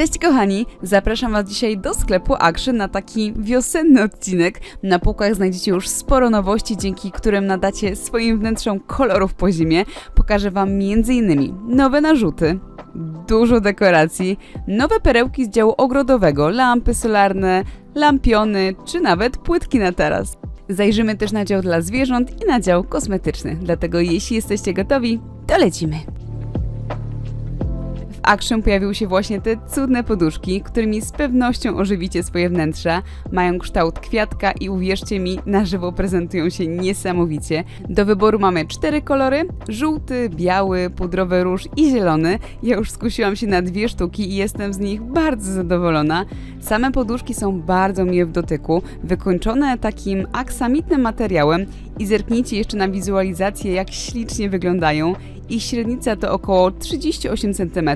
Cześć kochani, zapraszam Was dzisiaj do sklepu Action na taki wiosenny odcinek. Na półkach znajdziecie już sporo nowości, dzięki którym nadacie swoim wnętrzom kolorów po zimie. Pokażę Wam m.in. nowe narzuty, dużo dekoracji, nowe perełki z działu ogrodowego, lampy solarne, lampiony czy nawet płytki na taras. Zajrzymy też na dział dla zwierząt i na dział kosmetyczny, dlatego jeśli jesteście gotowi, to lecimy. W Action pojawiły się właśnie te cudne poduszki, którymi z pewnością ożywicie swoje wnętrza. Mają kształt kwiatka i uwierzcie mi, na żywo prezentują się niesamowicie. Do wyboru mamy cztery kolory: żółty, biały, pudrowy róż i zielony. Ja już skusiłam się na dwie sztuki i jestem z nich bardzo zadowolona. Same poduszki są bardzo miłe w dotyku, wykończone takim aksamitnym materiałem i zerknijcie jeszcze na wizualizację, jak ślicznie wyglądają. Ich średnica to około 38 cm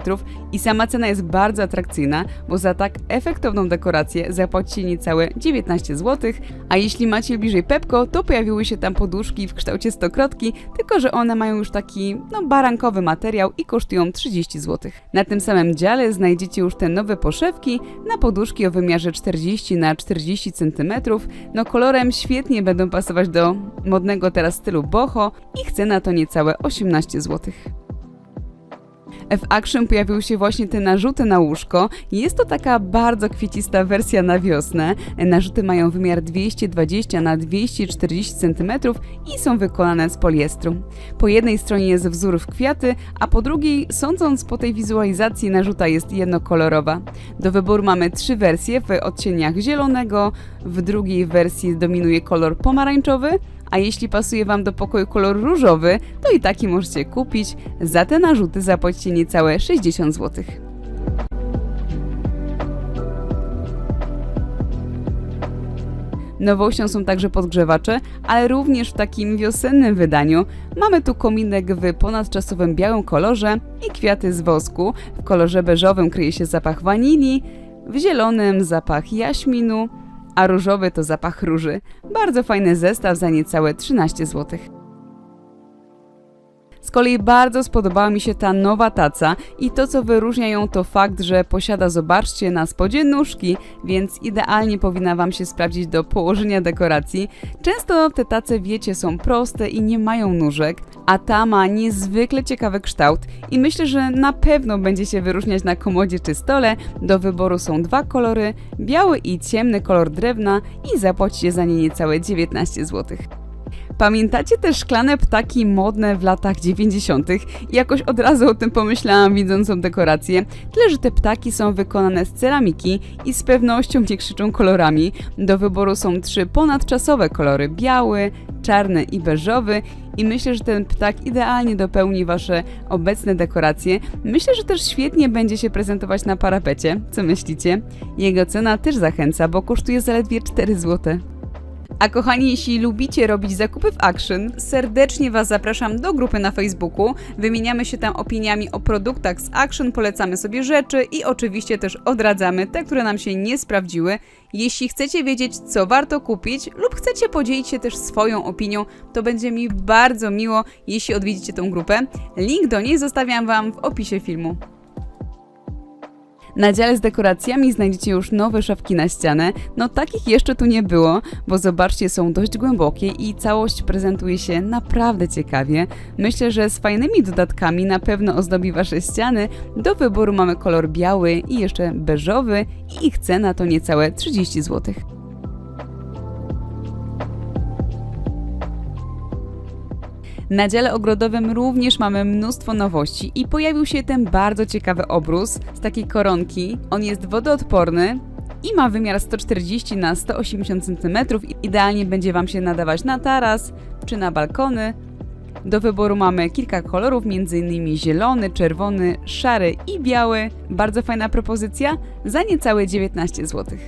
i sama cena jest bardzo atrakcyjna, bo za tak efektowną dekorację zapłacicie niecałe 19 zł, a jeśli macie bliżej Pepko, to pojawiły się tam poduszki w kształcie stokrotki, tylko że one mają już taki no barankowy materiał i kosztują 30 zł. Na tym samym dziale znajdziecie już te nowe poszewki na poduszki o wymiarze 40 na 40 cm. No kolorem świetnie będą pasować do modnego teraz stylu boho i chcę na to niecałe 18 zł. W Action pojawiły się właśnie te narzuty na łóżko. Jest to taka bardzo kwiecista wersja na wiosnę. Narzuty mają wymiar 220 na 240 cm i są wykonane z poliestru. Po jednej stronie jest wzór w kwiaty, a po drugiej, sądząc po tej wizualizacji, narzuta jest jednokolorowa. Do wyboru mamy trzy wersje w odcieniach zielonego, w drugiej wersji dominuje kolor pomarańczowy, a jeśli pasuje Wam do pokoju kolor różowy, to i taki możecie kupić. Za te narzuty zapłacicie niecałe 60 zł. Nowością są także podgrzewacze, ale również w takim wiosennym wydaniu. Mamy tu kominek w ponadczasowym białym kolorze i kwiaty z wosku. W kolorze beżowym kryje się zapach wanilii, w zielonym zapach jaśminu, a różowy to zapach róży. Bardzo fajny zestaw za niecałe 13 zł. Kolei bardzo spodobała mi się ta nowa taca i to co wyróżnia ją to fakt, że posiada zobaczcie na spodzie nóżki, więc idealnie powinna Wam się sprawdzić do położenia dekoracji. Często te tace wiecie są proste i nie mają nóżek, a ta ma niezwykle ciekawy kształt i myślę, że na pewno będzie się wyróżniać na komodzie czy stole. Do wyboru są dwa kolory, biały i ciemny kolor drewna i zapłacicie za nie niecałe 19 zł. Pamiętacie te szklane ptaki modne w latach 90. I jakoś od razu o tym pomyślałam, widząc dekorację. Tyle, że te ptaki są wykonane z ceramiki i z pewnością nie krzyczą kolorami. Do wyboru są trzy ponadczasowe kolory: biały, czarny i beżowy. I myślę, że ten ptak idealnie dopełni Wasze obecne dekoracje. Myślę, że też świetnie będzie się prezentować na parapecie. Co myślicie? Jego cena też zachęca, bo kosztuje zaledwie 4 zł. A kochani, jeśli lubicie robić zakupy w Action, serdecznie Was zapraszam do grupy na Facebooku. Wymieniamy się tam opiniami o produktach z Action, polecamy sobie rzeczy i oczywiście też odradzamy te, które nam się nie sprawdziły. Jeśli chcecie wiedzieć, co warto kupić lub chcecie podzielić się też swoją opinią, to będzie mi bardzo miło, jeśli odwiedzicie tą grupę. Link do niej zostawiam Wam w opisie filmu. Na dziale z dekoracjami znajdziecie już nowe szafki na ścianę. No takich jeszcze tu nie było, bo zobaczcie, są dość głębokie i całość prezentuje się naprawdę ciekawie. Myślę, że z fajnymi dodatkami na pewno ozdobi wasze ściany. Do wyboru mamy kolor biały i jeszcze beżowy i ich cena to niecałe 30 zł. Na dziale ogrodowym również mamy mnóstwo nowości i pojawił się ten bardzo ciekawy obrus z takiej koronki. On jest wodoodporny, i ma wymiar 140 na 180 cm. Idealnie będzie Wam się nadawać na taras czy na balkony. Do wyboru mamy kilka kolorów, m.in. zielony, czerwony, szary i biały. Bardzo fajna propozycja za niecałe 19 zł.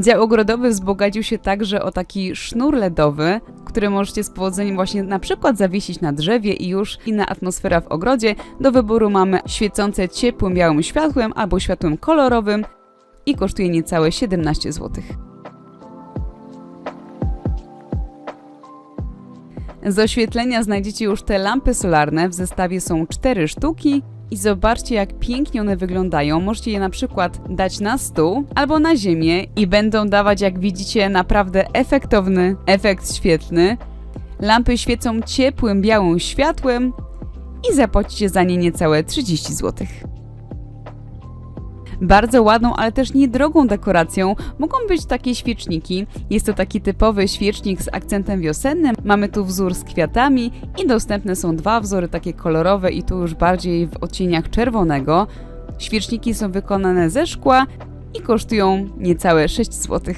Dział ogrodowy wzbogacił się także o taki sznur LEDowy, który możecie z powodzeniem właśnie na przykład zawiesić na drzewie i już inna atmosfera w ogrodzie. Do wyboru mamy świecące ciepłym białym światłem albo światłem kolorowym i kosztuje niecałe 17 zł. Z oświetlenia znajdziecie już te lampy solarne, w zestawie są cztery sztuki. I zobaczcie, jak pięknie one wyglądają. Możecie je na przykład dać na stół albo na ziemię i będą dawać, jak widzicie, naprawdę efektowny efekt świetlny. Lampy świecą ciepłym, białym światłem i zapłacicie za nie niecałe 30 zł. Bardzo ładną, ale też niedrogą dekoracją mogą być takie świeczniki. Jest to taki typowy świecznik z akcentem wiosennym. Mamy tu wzór z kwiatami i dostępne są dwa wzory takie kolorowe i tu już bardziej w odcieniach czerwonego. Świeczniki są wykonane ze szkła i kosztują niecałe 6 zł.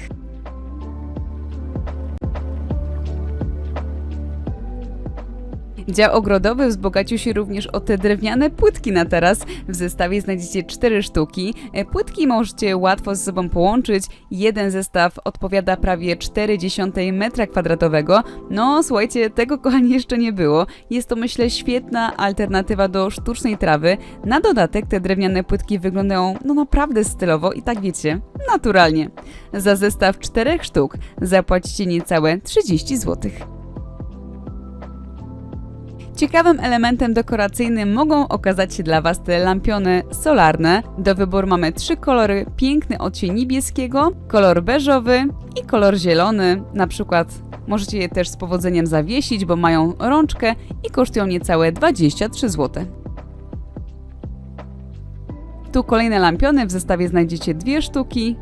Dział ogrodowy wzbogacił się również o te drewniane płytki na taras. W zestawie znajdziecie cztery sztuki. E, Płytki możecie łatwo ze sobą połączyć. Jeden zestaw odpowiada prawie 0,4 metra kwadratowego. No słuchajcie, tego kochani jeszcze nie było. Jest to myślę świetna alternatywa do sztucznej trawy. Na dodatek te drewniane płytki wyglądają no naprawdę stylowo i tak wiecie, naturalnie. Za zestaw czterech sztuk zapłacicie niecałe 30 złotych. Ciekawym elementem dekoracyjnym mogą okazać się dla Was te lampiony solarne. Do wyboru mamy trzy kolory: piękny odcień niebieskiego, kolor beżowy i kolor zielony. Na przykład możecie je też z powodzeniem zawiesić, bo mają rączkę i kosztują niecałe 23 zł. Tu kolejne lampiony, w zestawie znajdziecie dwie sztuki.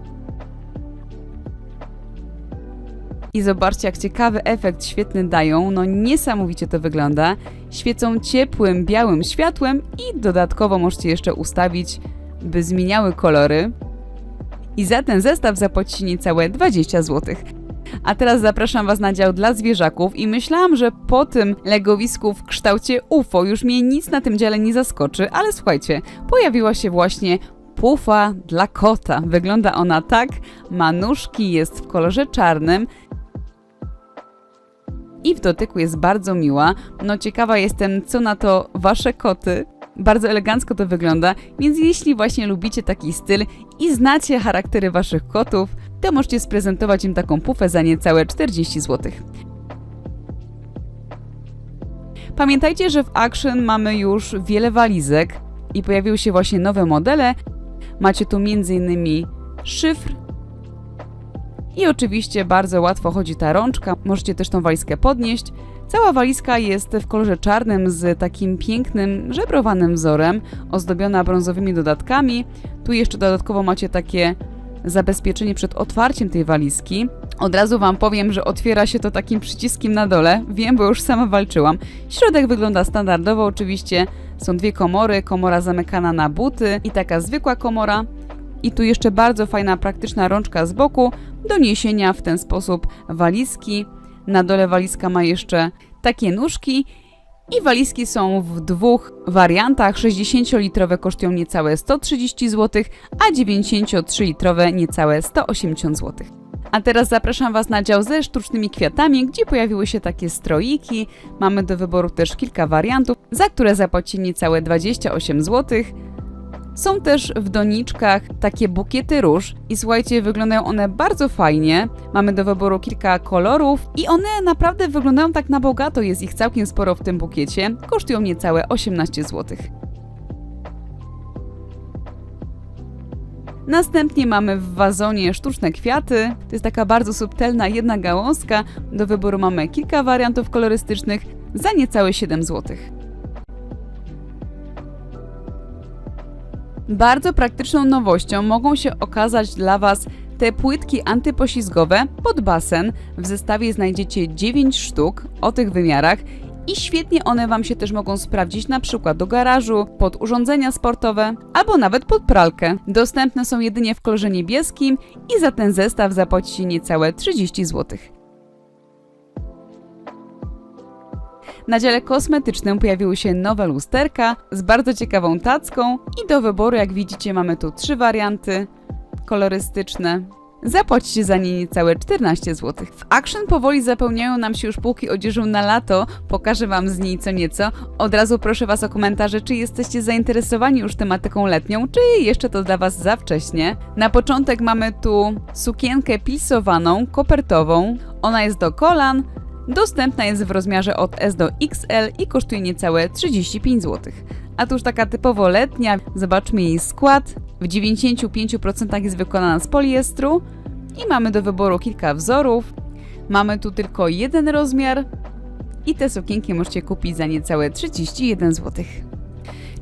I zobaczcie, jak ciekawy efekt świetny dają. No niesamowicie to wygląda. Świecą ciepłym, białym światłem i dodatkowo możecie jeszcze ustawić, by zmieniały kolory. I za ten zestaw zapłacicie niecałe 20 zł. A teraz zapraszam Was na dział dla zwierzaków i myślałam, że po tym legowisku w kształcie UFO już mnie nic na tym dziale nie zaskoczy, ale słuchajcie, pojawiła się właśnie pufa dla kota. Wygląda ona tak, ma nóżki, jest w kolorze czarnym, i w dotyku jest bardzo miła. No ciekawa jestem, co na to wasze koty. Bardzo elegancko to wygląda, więc jeśli właśnie lubicie taki styl i znacie charaktery waszych kotów, to możecie sprezentować im taką pufę za niecałe 40 zł. Pamiętajcie, że w Action mamy już wiele walizek i pojawiły się właśnie nowe modele. Macie tu m.in. szyfr, i oczywiście bardzo łatwo chodzi ta rączka, możecie też tą walizkę podnieść. Cała walizka jest w kolorze czarnym z takim pięknym, żebrowanym wzorem, ozdobiona brązowymi dodatkami. Tu jeszcze dodatkowo macie takie zabezpieczenie przed otwarciem tej walizki. Od razu Wam powiem, że otwiera się to takim przyciskiem na dole. Wiem, bo już sama walczyłam. Środek wygląda standardowo, oczywiście. Są dwie komory, komora zamykana na buty i taka zwykła komora. I tu jeszcze bardzo fajna, praktyczna rączka z boku do niesienia w ten sposób walizki. Na dole walizka ma jeszcze takie nóżki i walizki są w dwóch wariantach. 60-litrowe kosztują niecałe 130 zł, a 93-litrowe niecałe 180 zł. A teraz zapraszam Was na dział ze sztucznymi kwiatami, gdzie pojawiły się takie stroiki. Mamy do wyboru też kilka wariantów, za które zapłacicie niecałe 28 zł. Są też w doniczkach takie bukiety róż i słuchajcie, wyglądają one bardzo fajnie. Mamy do wyboru kilka kolorów i one naprawdę wyglądają tak na bogato, jest ich całkiem sporo w tym bukiecie. Kosztują niecałe 18 zł. Następnie mamy w wazonie sztuczne kwiaty. To jest taka bardzo subtelna jedna gałązka. Do wyboru mamy kilka wariantów kolorystycznych za niecałe 7 zł. Bardzo praktyczną nowością mogą się okazać dla Was te płytki antypoślizgowe pod basen. W zestawie znajdziecie 9 sztuk o tych wymiarach i świetnie one Wam się też mogą sprawdzić na przykład do garażu, pod urządzenia sportowe albo nawet pod pralkę. Dostępne są jedynie w kolorze niebieskim i za ten zestaw zapłacicie niecałe 30 zł. Na dziale kosmetycznym pojawiły się nowe lusterka z bardzo ciekawą tacką i do wyboru, jak widzicie, mamy tu trzy warianty kolorystyczne. Zapłacicie za nie niecałe 14 zł. W Action powoli zapełniają nam się już półki odzieżą na lato. Pokażę Wam z niej co nieco. Od razu proszę Was o komentarze, czy jesteście zainteresowani już tematyką letnią, czy jeszcze to dla Was za wcześnie. Na początek mamy tu sukienkę pilsowaną, kopertową. Ona jest do kolan, Dostępna jest w rozmiarze od S do XL i kosztuje niecałe 35 zł. A tu już taka typowo letnia, zobaczmy jej skład. W 95% jest wykonana z poliestru i mamy do wyboru kilka wzorów. Mamy tu tylko jeden rozmiar i te sukienki możecie kupić za niecałe 31 zł.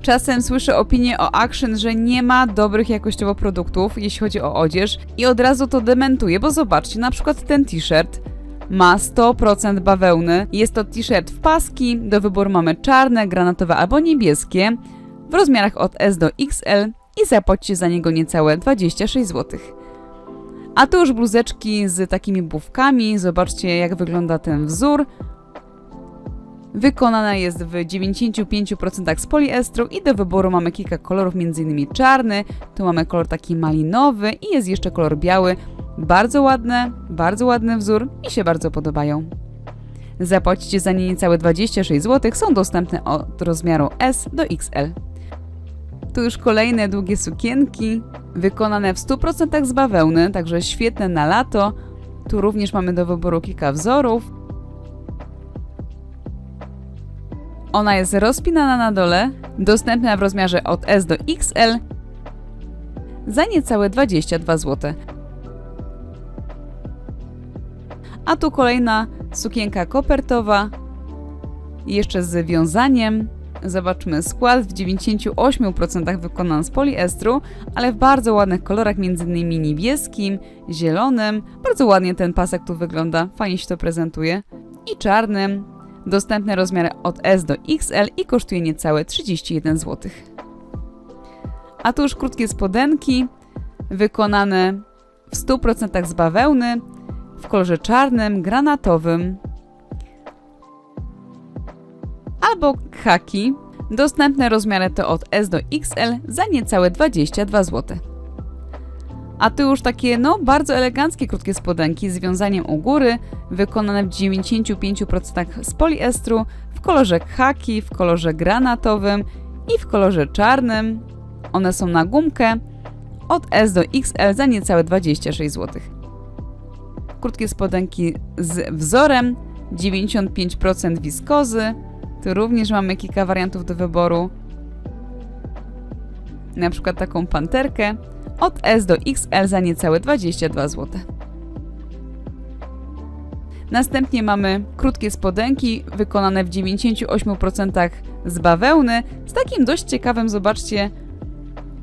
Czasem słyszę opinię o Action, że nie ma dobrych jakościowo produktów, jeśli chodzi o odzież i od razu to dementuję, bo zobaczcie, na przykład ten t-shirt ma 100% bawełny. Jest to t-shirt w paski, do wyboru mamy czarne, granatowe albo niebieskie, w rozmiarach od S do XL i zapłacicie za niego niecałe 26 zł. A tu już bluzeczki z takimi bufkami, zobaczcie jak wygląda ten wzór. Wykonana jest w 95% z poliestru i do wyboru mamy kilka kolorów, m.in. czarny, tu mamy kolor taki malinowy i jest jeszcze kolor biały. Bardzo ładne, bardzo ładny wzór i się bardzo podobają. Zapłacicie za nie niecałe 26 zł, są dostępne od rozmiaru S do XL. Tu już kolejne długie sukienki, wykonane w 100% z bawełny, także świetne na lato. Tu również mamy do wyboru kilka wzorów. Ona jest rozpinana na dole, dostępna w rozmiarze od S do XL za niecałe 22 zł. A tu kolejna sukienka kopertowa, jeszcze z wiązaniem. Zobaczmy skład w 98% wykonany z poliestru, ale w bardzo ładnych kolorach, m.in. niebieskim, zielonym. Bardzo ładnie ten pasek tu wygląda, fajnie się to prezentuje. I czarnym. Dostępne rozmiary od S do XL i kosztuje niecałe 31 zł. A tu już krótkie spodenki, wykonane w 100% z bawełny, w kolorze czarnym, granatowym albo haki. Dostępne rozmiary to od S do XL za niecałe 22 zł. A tu już takie, no, bardzo eleganckie krótkie spodenki z wiązaniem u góry, wykonane w 95% z poliestru, w kolorze khaki, w kolorze granatowym i w kolorze czarnym. One są na gumkę, od S do XL za niecałe 26 zł. Krótkie spodenki z wzorem, 95% wiskozy. Tu również mamy kilka wariantów do wyboru. Na przykład taką panterkę od S do XL za niecałe 22 zł. Następnie mamy krótkie spodenki wykonane w 98% z bawełny z takim dość ciekawym, zobaczcie,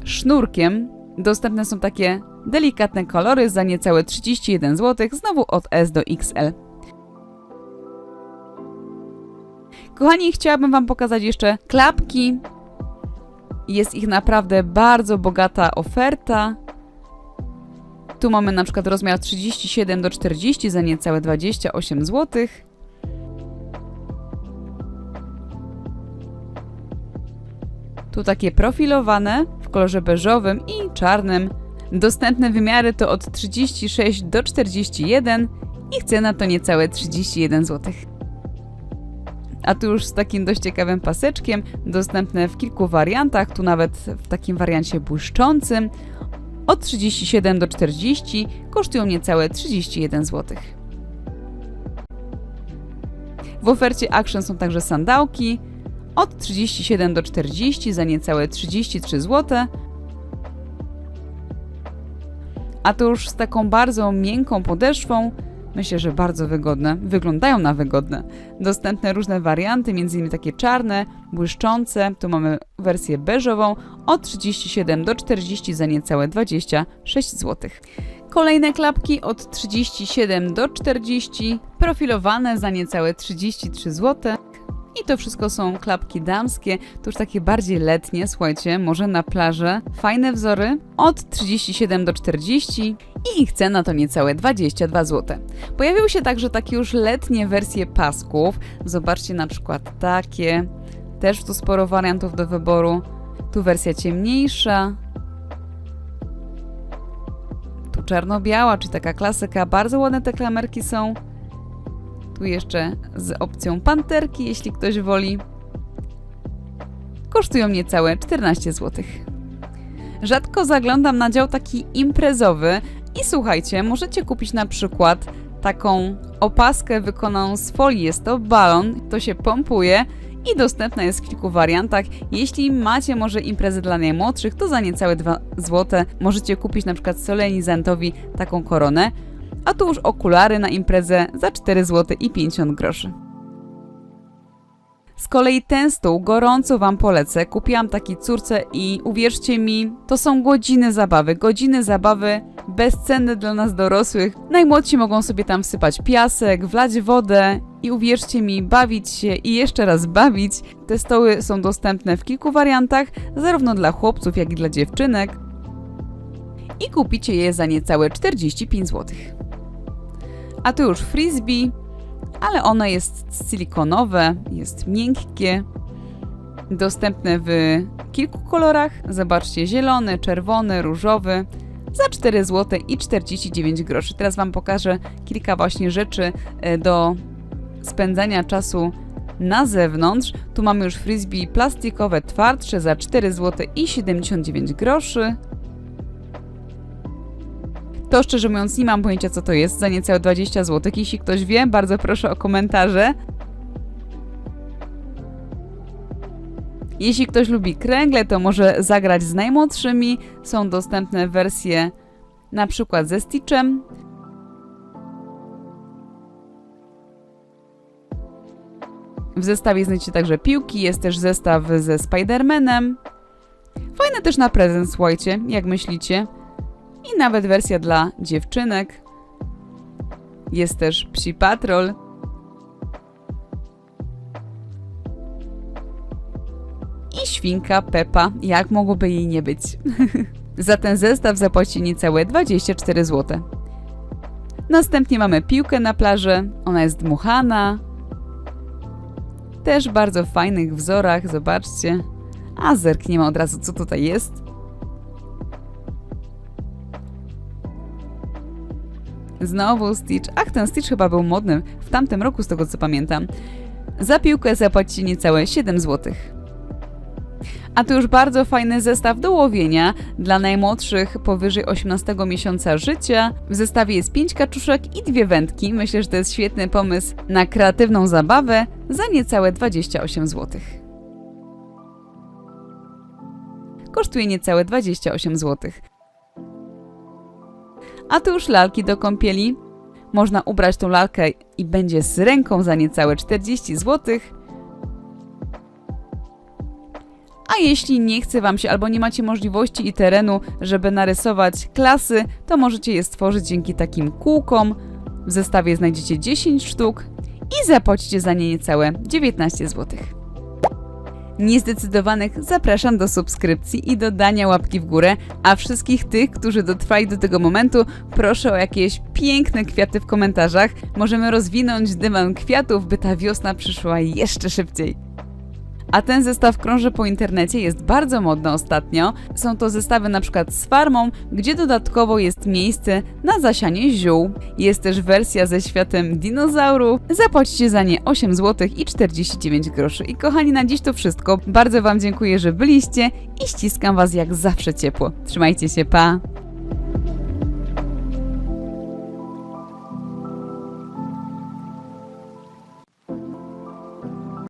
sznurkiem. Dostępne są takie delikatne kolory za niecałe 31 zł, znowu od S do XL. Kochani, chciałabym Wam pokazać jeszcze klapki. Jest ich naprawdę bardzo bogata oferta. Tu mamy na przykład rozmiar 37 do 40 za niecałe 28 zł. Tu takie profilowane kolorze beżowym i czarnym. Dostępne wymiary to od 36 do 41 i cena to niecałe 31 zł. A tu już z takim dość ciekawym paseczkiem, dostępne w kilku wariantach, tu nawet w takim wariancie błyszczącym. Od 37 do 40 kosztują niecałe 31 zł. W ofercie Action są także sandałki od 37 do 40 za niecałe 33 zł. A to już z taką bardzo miękką podeszwą, myślę, że bardzo wygodne, wyglądają na wygodne. Dostępne różne warianty, m.in. takie czarne, błyszczące, tu mamy wersję beżową od 37 do 40 za niecałe 26 zł. Kolejne klapki od 37 do 40, profilowane za niecałe 33 zł. I to wszystko są klapki damskie, to już takie bardziej letnie, słuchajcie, może na plażę. Fajne wzory od 37 do 40 i ich cena to niecałe 22 zł. Pojawiły się także takie już letnie wersje pasków. Zobaczcie na przykład takie. Też tu sporo wariantów do wyboru. Tu wersja ciemniejsza. Tu czarno-biała, czy taka klasyka. Bardzo ładne te klamerki są. Tu jeszcze z opcją panterki, jeśli ktoś woli. Kosztują niecałe 14 zł. Rzadko zaglądam na dział taki imprezowy i słuchajcie, możecie kupić na przykład taką opaskę wykonaną z folii. Jest to balon, to się pompuje i dostępna jest w kilku wariantach. Jeśli macie może imprezę dla najmłodszych, to za niecałe 2 zł możecie kupić na przykład solenizantowi taką koronę, a tu już okulary na imprezę za 4 zł i 50 groszy. Z kolei ten stół gorąco Wam polecę. Kupiłam taki córce i uwierzcie mi, to są godziny zabawy. Godziny zabawy bezcenne dla nas dorosłych. Najmłodsi mogą sobie tam wsypać piasek, wlać wodę i uwierzcie mi, bawić się i jeszcze raz bawić. Te stoły są dostępne w kilku wariantach, zarówno dla chłopców, jak i dla dziewczynek. I kupicie je za niecałe 45 zł. A tu już frisbee, ale ono jest silikonowe, jest miękkie, dostępne w kilku kolorach. Zobaczcie, zielony, czerwony, różowy za 4 zł i 49 groszy. Teraz Wam pokażę kilka właśnie rzeczy e, do spędzania czasu na zewnątrz. Tu mamy już frisbee plastikowe twardsze za 4 zł i 79 groszy. To szczerze mówiąc nie mam pojęcia co to jest, za niecałe 20 zł. Jeśli ktoś wie, bardzo proszę o komentarze. Jeśli ktoś lubi kręgle, to może zagrać z najmłodszymi. Są dostępne wersje na przykład ze Stitchem. W zestawie znajdziecie także piłki, jest też zestaw ze Spider-Manem. Fajne też na prezent, słuchajcie, jak myślicie? I nawet wersja dla dziewczynek. Jest też Psi Patrol. I świnka Pepa, jak mogłoby jej nie być. Za ten zestaw zapłaci niecałe 24 zł. Następnie mamy piłkę na plaży, ona jest dmuchana. Też bardzo fajnych wzorach, zobaczcie. A zerkniemy od razu, co tutaj jest. Znowu Stitch. Ach, ten Stitch chyba był modny w tamtym roku, z tego co pamiętam. Za piłkę zapłacicie niecałe 7 zł. A tu już bardzo fajny zestaw do łowienia dla najmłodszych powyżej 18 miesiąca życia. W zestawie jest 5 kaczuszek i dwie wędki. Myślę, że to jest świetny pomysł na kreatywną zabawę za niecałe 28 zł. Kosztuje niecałe 28 zł. A tu już lalki do kąpieli. Można ubrać tą lalkę i będzie z ręką za niecałe 40 zł. A jeśli nie chce Wam się albo nie macie możliwości i terenu, żeby narysować klasy, to możecie je stworzyć dzięki takim kółkom. W zestawie znajdziecie 10 sztuk i zapłacicie za nie niecałe 19 zł. Niezdecydowanych zapraszam do subskrypcji i dodania łapki w górę, a wszystkich tych, którzy dotrwali do tego momentu, proszę o jakieś piękne kwiaty w komentarzach. Możemy rozwinąć dywan kwiatów, by ta wiosna przyszła jeszcze szybciej. A ten zestaw krąży po internecie, jest bardzo modny ostatnio. Są to zestawy na przykład z farmą, gdzie dodatkowo jest miejsce na zasianie ziół. Jest też wersja ze światem dinozaurów. Zapłacicie za nie 8 zł i 49 groszy. I kochani, na dziś to wszystko. Bardzo Wam dziękuję, że byliście i ściskam Was jak zawsze ciepło. Trzymajcie się, pa!